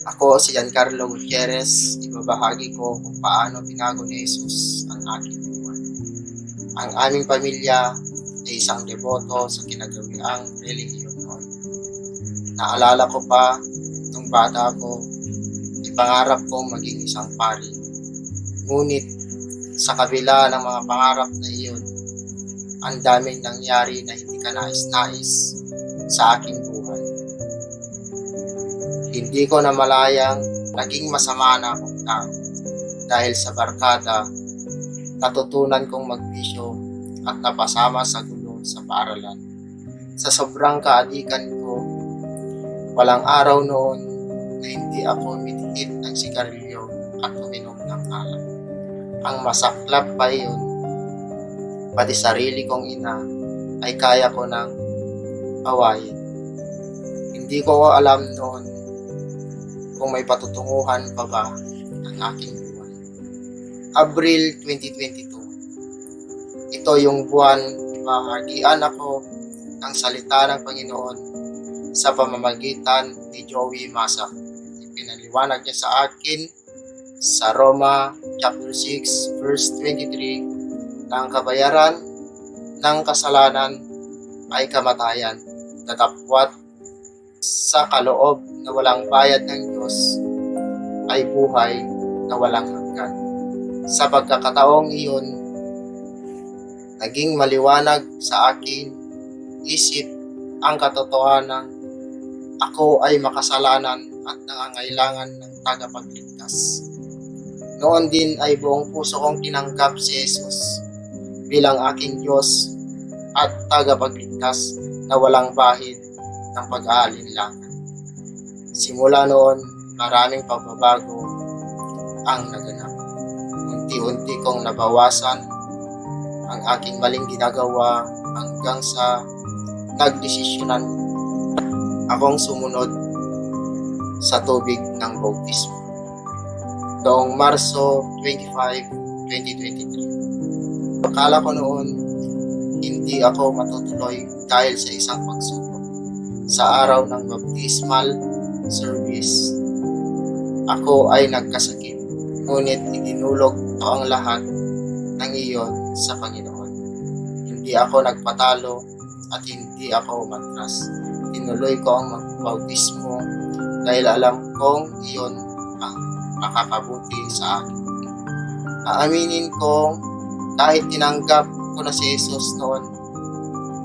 Ako si Giancarlo Gutierrez, ibabahagi ko kung paano binago ni Jesus ang aking buhay. Ang aming pamilya ay isang deboto sa kinagawiang relihiyon noon. Naalala ko pa, nung bata ko, ipangarap kong maging isang pari. Ngunit, sa kabila ng mga pangarap na iyon, ang daming nangyari na hindi ka nais-nais sa aking buhay. Hindi ko na malayang naging masama na akong tao dahil sa barkada natutunan kong magbisyo at napasama sa gulo sa paaralan. Sa sobrang kaadikan ko, walang araw noon na hindi ako mitikit ng sigarilyo at uminom ng alak. Ang masaklap pa iyon, pati sarili kong ina ay kaya ko ng awayin. Hindi ko alam noon kung may patutunguhan pa ba ang aking buhay. Abril 2022. Ito yung buwan mahagian ako ng salita ng Panginoon sa pamamagitan ni Joey Masa. Ipinaliwanag niya sa akin sa Roma chapter 6 verse 23 na ang kabayaran ng kasalanan ay kamatayan, tatapwat sa kaloob na walang bayad ng Diyos ay buhay na walang hanggan. Sa pagkakataong iyon, naging maliwanag sa akin isip ang katotohanan ako ay makasalanan at nangangailangan ng tagapagligtas. Noon din ay buong puso kong tinanggap si Jesus bilang aking Diyos at tagapagligtas na walang bahid ng pag-aalinlangan. Simula noon, maraming pagbabago ang naganap. Unti-unti kong nabawasan ang aking maling ginagawa hanggang sa nagdesisyonan akong sumunod sa tubig ng bautismo. Noong Marso 25, 2023. Akala ko noon hindi ako matutuloy dahil sa isang pagsubok. Sa araw ng baptismal service, ako ay nagkasakit. Ngunit itinulog ko ang lahat ng iyon sa Panginoon. Hindi ako nagpatalo at hindi ako umatras. Tinuloy ko ang magbautismo dahil alam kong iyon ang makakabuti sa akin. Aaminin kong kahit tinanggap ko na si Jesus noon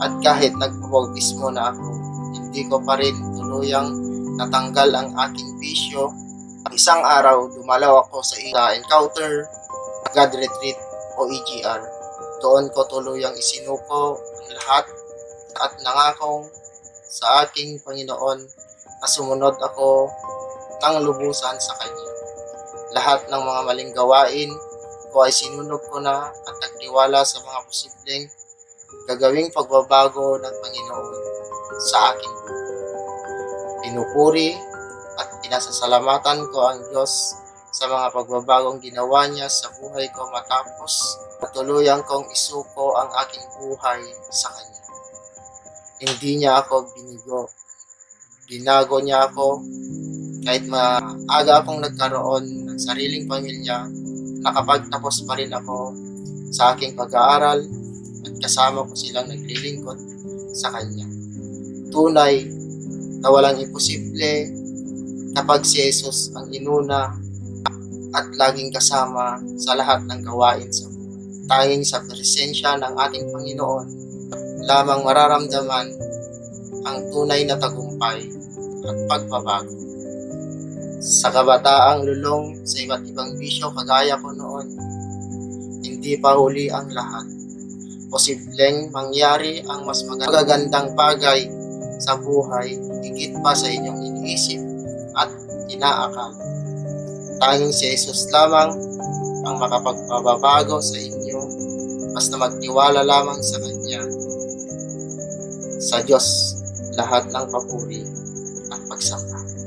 at kahit nagpabautismo na ako, hindi ko pa rin tuluyang natanggal ang aking bisyo. Isang araw, dumalaw ako sa Encounter God Retreat o EGR. Doon ko tuluyang isinuko ang lahat at nangakong sa aking Panginoon na sumunod ako ng lubusan sa Kanya. Lahat ng mga maling gawain ko ay sinunog ko na at nagtiwala sa mga posibleng gagawing pagbabago ng Panginoon sa buhay. Pinupuri at pinasasalamatan ko ang Diyos sa mga pagbabagong ginawa niya sa buhay ko matapos natuluyang kong isuko ang aking buhay sa Kanya. Hindi niya ako binigo. Binago niya ako kahit maaga akong nagkaroon ng sariling pamilya, nakapagtapos pa rin ako sa aking pag-aaral at kasama ko silang naglilingkod sa Kanya. Tunay na walang imposible kapag si Jesus ang inuna at laging kasama sa lahat ng gawain sa buhay. Tanging sa presensya ng ating Panginoon, lamang mararamdaman ang tunay na tagumpay at pagbabago. Sa kabataang lulong sa iba't ibang bisyo kagaya ko noon, hindi pa huli ang lahat. Posibleng mangyari ang mas magagandang bagay sa buhay higit pa sa inyong iniisip at inaakal. Tanging si Jesus lamang ang makapagpababago sa inyo basta magtiwala lamang sa Kanya. Sa Diyos, lahat ng papuri at pagsamba.